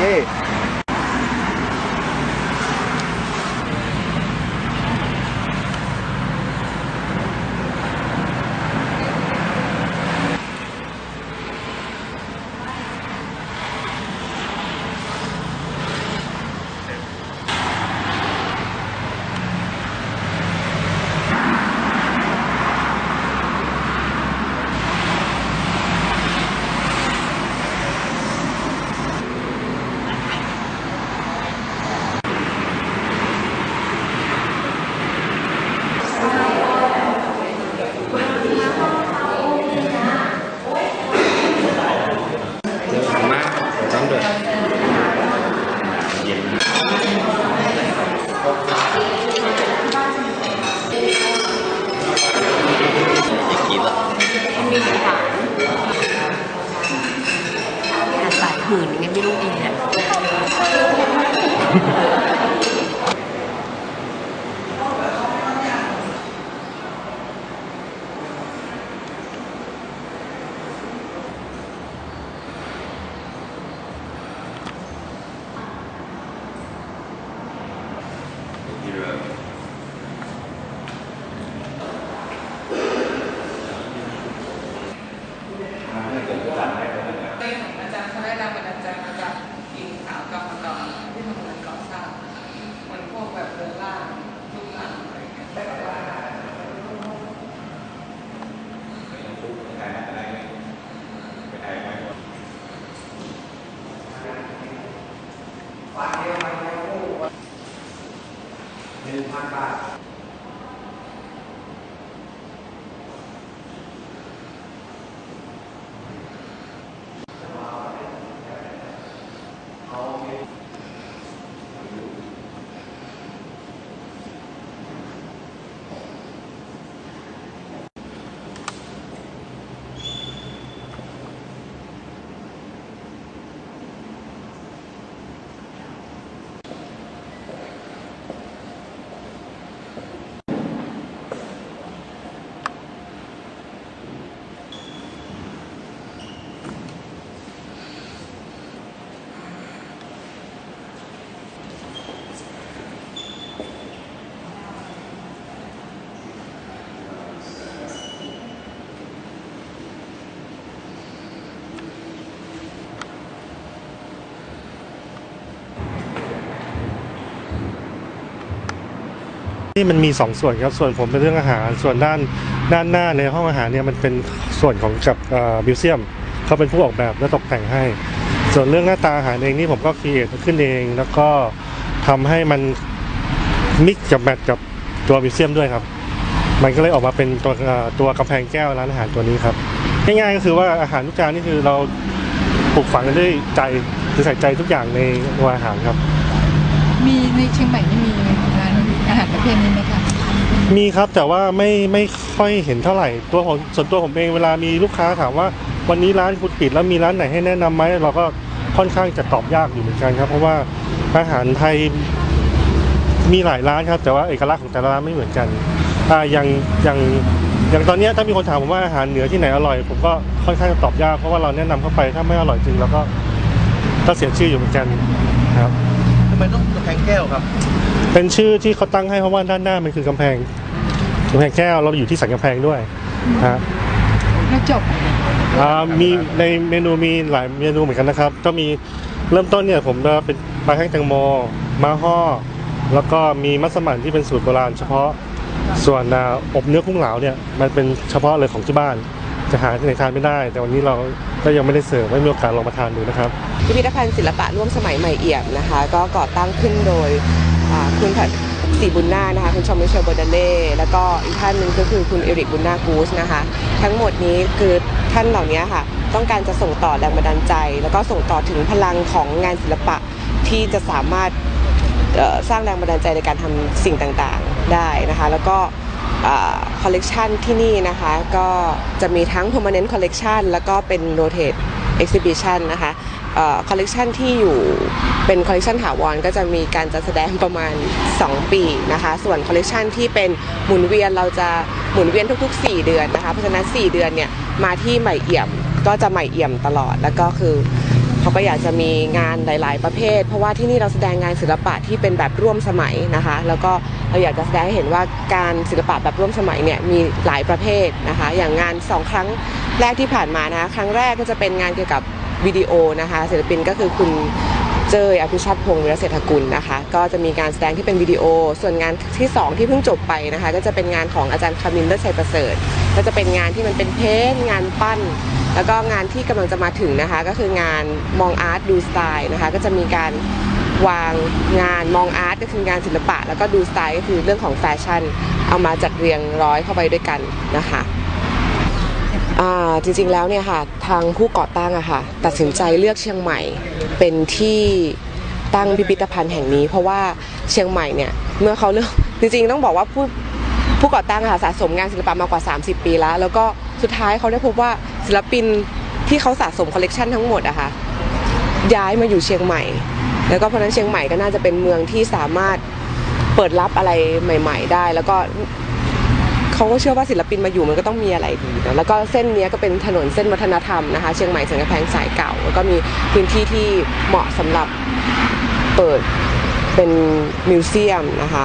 โ menos macaco. Tá นี่มันมีสองส่วนครับส่วนผมเป็นเรื่องอาหาร ส่วนด้านด้านหน้าในห้องอาหารเนี่ยมันเป็นส่วนของกับมิวเซียมเขาเป็นผู้ออกแบบและตกแต่งให้ ส่วนเรื่องหน้าตาอาหารเองนี่ผมก็ครีเอทขึ้นเองแล้วก็ทำให้มันมิกกับแมทกับตัวมิวเซียมด้วยครับ มันก็เลยออกมาเป็นตัวตัวกำแพงแก้วร้านอาหารตัวนี้ครับง่ายๆก็คือว่าอาหารทุกจานนี่คือเราปลูกฝังกันด้วยใจคือใส่ใจทุกอย่างในตัวอาหารครับ มีในเชียงใหม่นี่มีร้านอาหาร ประเภทนี้ไหมคะมีครับแต่ว่าไม่ไม่ค่อยเห็นเท่าไหร่ตัวผมส่วนตัวผมเองเวลามีลูกค้าถามว่า วันนี้ร้านคุณปิดแล้วมีร้านไหนให้แนะนำไหมเราก็ค่อนข้างจะตอบยากอยู่เหมือนกันครับ เพราะว่าอาหารไทยมีหลายร้านครับ แต่ว่าเอกลักษณ์ของแต่ละร้านไม่เหมือนกันอ่าอย่างอย่างอย่างตอนเนี้ยถ้ามีคนถามผมว่าอาหารเหนือที่ไหนอร่อย ผมก็ค่อนข้างจะตอบยากเพราะว่าเราแนะนำเข้าไปถ้าไม่อร่อยจริงเราก็ก็เสียชื่ออยู่เหมือนกันครับ ทำไมต้องกำแพงแก้วครับ เป็นชื่อที่เขาตั้งให้เพราะว่าด้านหน้ามันคือกำแพงกำแพงแก้วเราอยู่ที่สันกำแพงด้วยฮะแล้วจบอ่ามีในเมนูมีหลายเมนูเหมือนกันนะครับ ก็มีเริ่มต้นเนี่ยผมจะเป็นปลาแห้งแตงโมม้าห่อแล้วก็มีมัสมั่นที่เป็นสูตรโบราณเฉพาะส่วนอ่าอบเนื้อกุ้งเหลาเนี่ยมันเป็นเฉพาะเลยของที่บ้าน จะหาที่ไหนทานไม่ได้ แต่วันนี้เราก็ยังไม่ได้เสิร์ฟไม่มีโอกาสลองมาทานดูนะครับ พิพิธภัณฑ์ศิลปะร่วมสมัยใหม่เอี่ยมนะคะ ก็ก่อตั้งขึ้นโดยอ่า คุณผัดศรีบุญนานะคะคุณชอมมิเชลโบเดเล่แล้วก็อีกท่านหนึ่งก็คือคุณเอริกบุญนากูสนะคะ ทั้งหมดนี้คือท่านเหล่านี้ค่ะ ต้องการจะส่งต่อแรงบันดาลใจ แล้วก็ส่งต่อถึงพลังของงานศิลปะที่จะสามารถสร้างแรงบันดาลใจในการทำสิ่งต่างๆได้นะคะ แล้วก็คอลเลกชันที่นี่นะคะ ก็จะมีทั้ง permanent collection แล้วก็เป็น rotate exhibition นะคะคอลเลกชันที่อยู่เป็นคอลเลกชันถาวรก็จะมีการจัดแสดงประมาณ 2 ปีนะคะ ส่วนคอลเลกชันที่เป็นหมุนเวียนเราจะหมุนเวียนทุกๆ 4 เดือนนะคะ เพราะฉะนั้น 4 เดือนเนี่ยมาที่ใหม่เอี่ยมก็จะใหม่เอี่ยมตลอดแล้วก็คือ เขาก็อยากจะมีงานหลาย ๆ ประเภท เพราะว่าที่นี่เราแสดงงานศิลปะที่เป็นแบบร่วมสมัยนะคะ แล้วก็เราอยากจะแสดงให้เห็นว่าการศิลปะแบบร่วมสมัยเนี่ยมีหลายประเภทนะคะ อย่างงานสองครั้งแรกที่ผ่านมานะคะครั้งแรกก็จะเป็นงานเกี่ยวกับวิดีโอนะคะศิลปินก็คือคุณเจยอภิชาติพงศ์วิรเศรษฐกุลนะคะ ก็จะมีการแสดงที่เป็นวิดีโอ ส่วนงานที่ 2 ที่เพิ่งจบไปนะคะ ก็จะเป็นงานของอาจารย์คามินเลิศชัยประเสริฐ ก็จะเป็นงานที่มันเป็นเพ้นงานปั้น แล้วก็งานที่กำลังจะมาถึงนะคะ ก็คืองานมองอาร์ตดูสไตล์นะคะ ก็จะมีการวางงานมองอาร์ตก็คืองานศิลปะ แล้วก็ดูสไตล์ก็คือเรื่องของแฟชั่น เอามาจัดเรียงร้อยเข้าไปด้วยกันนะคะจริงๆแล้วเนี่ยค่ะทางผู้ก่อตั้งอะค่ะตัดสินใจเลือกเชียงใหม่เป็นที่ตั้งพิพิธภัณฑ์แห่งนี้ เพราะว่าเชียงใหม่เนี่ยเมื่อเขาเลือกจริงๆต้องบอกว่าผู้ผู้ก่อตั้งค่ะสะสมงานศิลปะมากว่า 30 ปีแล้ว แล้วก็ สุดท้ายเขาได้พบว่าศิลปินที่เขาสะสมคอลเลกชันทั้งหมดอะค่ะย้ายมาอยู่เชียงใหม่ แล้วก็เพราะนั้นเชียงใหม่ก็น่าจะเป็นเมืองที่สามารถเปิดรับอะไรใหม่ ๆ ได้ แล้วก็เขาก็เชื่อว่าศิลปินมาอยู่มันก็ต้องมีอะไรดีนะแล้วก็เส้นนี้ก็เป็นถนนเส้นวัฒนธรรมนะคะ เชียงใหม่สันกำแพงสายเก่า แล้วก็มีพื้นที่ที่เหมาะสำหรับเปิดเป็นมิวเซียมนะคะ